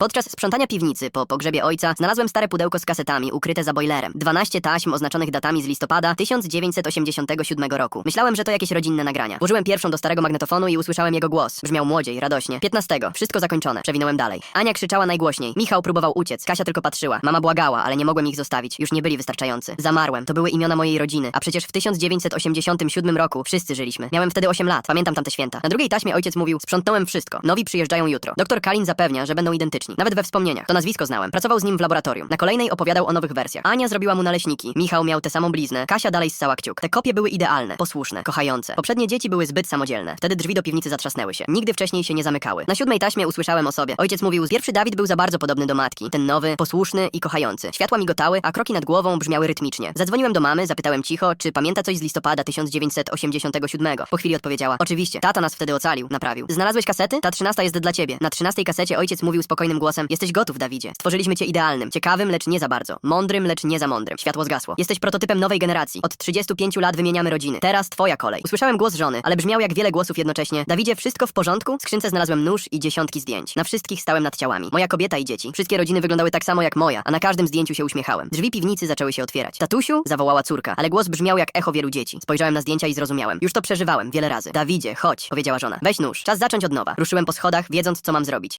Podczas sprzątania piwnicy po pogrzebie ojca znalazłem stare pudełko z kasetami ukryte za bojlerem. 12 taśm oznaczonych datami z listopada 1987 roku. Myślałem, że to jakieś rodzinne nagrania. Włożyłem pierwszą do starego magnetofonu i usłyszałem jego głos. Brzmiał młodziej, radośnie. 15. Wszystko zakończone. Przewinąłem dalej. Ania krzyczała najgłośniej. Michał próbował uciec. Kasia tylko patrzyła. Mama błagała, ale nie mogłem ich zostawić. Już nie byli wystarczający. Zamarłem. To były imiona mojej rodziny. A przecież w 1987 roku wszyscy żyliśmy. Miałem wtedy 8 lat. Pamiętam tamte święta. Na drugiej taśmie ojciec mówił: Sprzątnąłem wszystko. Nowi przyjeżdżają jutro. Doktor Kalin zapewnia, że będą identyczni. Nawet we wspomnieniach. To nazwisko znałem. Pracował z nim w laboratorium. Na kolejnej opowiadał o nowych wersjach. Ania zrobiła mu naleśniki. Michał miał tę samą bliznę. Kasia dalej ssała kciuk. Te kopie były idealne, posłuszne, kochające. Poprzednie dzieci były zbyt samodzielne. Wtedy drzwi do piwnicy zatrzasnęły się. Nigdy wcześniej się nie zamykały. Na siódmej taśmie usłyszałem o sobie. Ojciec mówił: Pierwszy Dawid był za bardzo podobny do matki. Ten nowy, posłuszny i kochający. Światła migotały, a kroki nad głową brzmiały rytmicznie. Zadzwoniłem do mamy, zapytałem cicho, czy pamięta coś z listopada 1987. Po chwili odpowiedziała: Oczywiście, tata nas wtedy ocalił, naprawił. Znalazłeś kasety? Ta trzynasta jest dla ciebie. Na trzynastej kasecie ojciec mówił spokojnym głosem: Jesteś gotów, Dawidzie. Stworzyliśmy cię idealnym, ciekawym, lecz nie za bardzo. Mądrym, lecz nie za mądrym. Światło zgasło. Jesteś prototypem nowej generacji. Od 35 lat wymieniamy rodziny. Teraz twoja kolej. Usłyszałem głos żony, ale brzmiał jak wiele głosów jednocześnie. Dawidzie, wszystko w porządku? W skrzynce znalazłem nóż i dziesiątki zdjęć. Na wszystkich stałem nad ciałami. Moja kobieta i dzieci. Wszystkie rodziny wyglądały tak samo jak moja, a na każdym zdjęciu się uśmiechałem. Drzwi piwnicy zaczęły się otwierać. Tatusiu? zawołała córka, ale głos brzmiał jak echo wielu dzieci. Spojrzałem na zdjęcia i zrozumiałem. Już to przeżywałem wiele razy. Dawidzie, chodź, powiedziała żona. Weź nóż. Czas zacząć od nowa. Ruszyłem po schodach, wiedząc co mam zrobić.